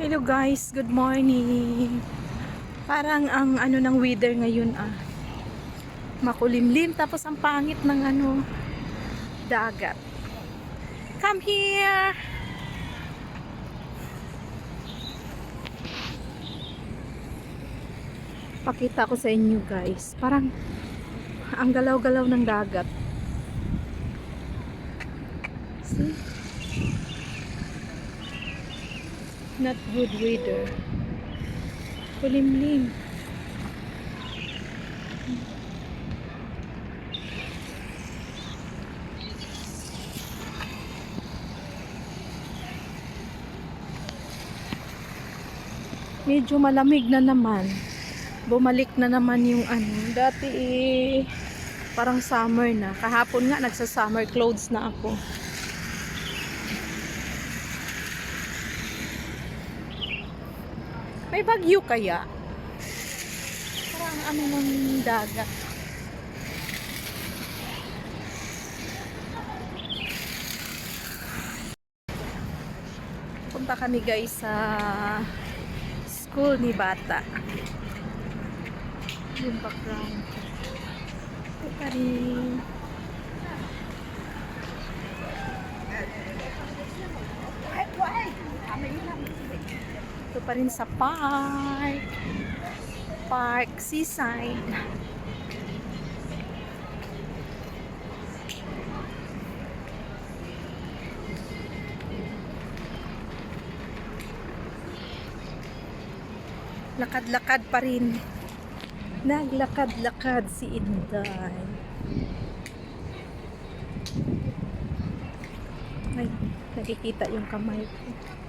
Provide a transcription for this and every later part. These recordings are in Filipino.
Hello guys, good morning. Parang ang ano ng weather ngayon ah. Makulimlim tapos ang pangit ng ano dagat. Come here. Pakita ko sa inyo guys. Parang ang galaw-galaw ng dagat. See? Not good weather. Kulimlim. Medyo malamig na naman. Bumalik na naman yung ano. Dati eh, parang summer na. Kahapon nga nagsa-summer clothes na ako. May bagyo kaya? Parang ano ng dagat. Punta kami guys sa school ni Bata. Yung background. Ito pa rin. Ito pa rin sa park. Park, seaside. Lakad-lakad pa rin. Naglakad-lakad si Inday. Ay, nakikita yung kamay ko. Hmm.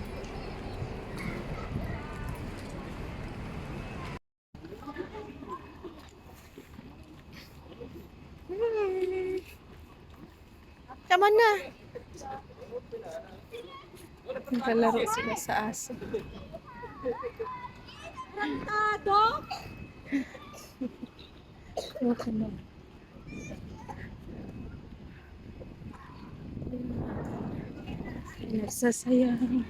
On na. Nakalaro sila sa aso. Okay na. Nagsasayang.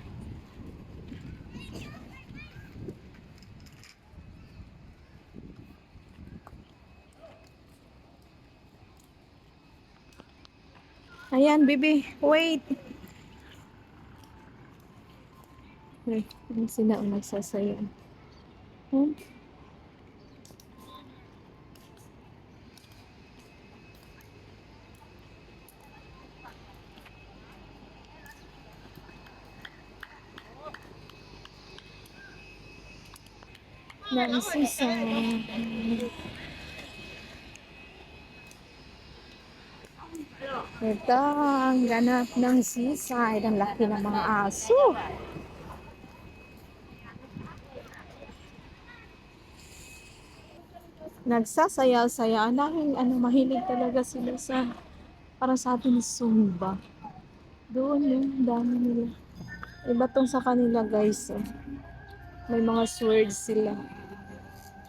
Ayan, baby. Wait. Ay, yung sila ang nagsasayang. Hmm? Nagsasayang. Ito, ang ganap ng seaside. Ang laki ng mga aso. Nagsasayaw-saya. Dahil ano, mahilig talaga sila sa para sa atin Zumba. Doon yung dami nila. Iba tong sa kanila guys. Eh. May mga swords sila.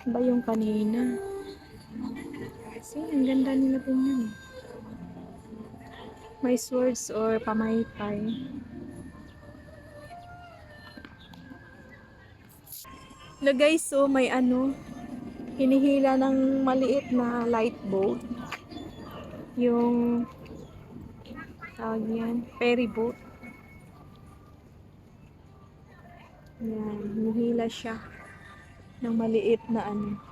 Iba yung kanina. Kasi ang ganda nila tingnan. eh. May swords or pamaypay. Na guys, so may ano, hinihila ng maliit na light boat. Yung tawag yan, ferry boat. Yan, hinihila siya ng maliit na ano,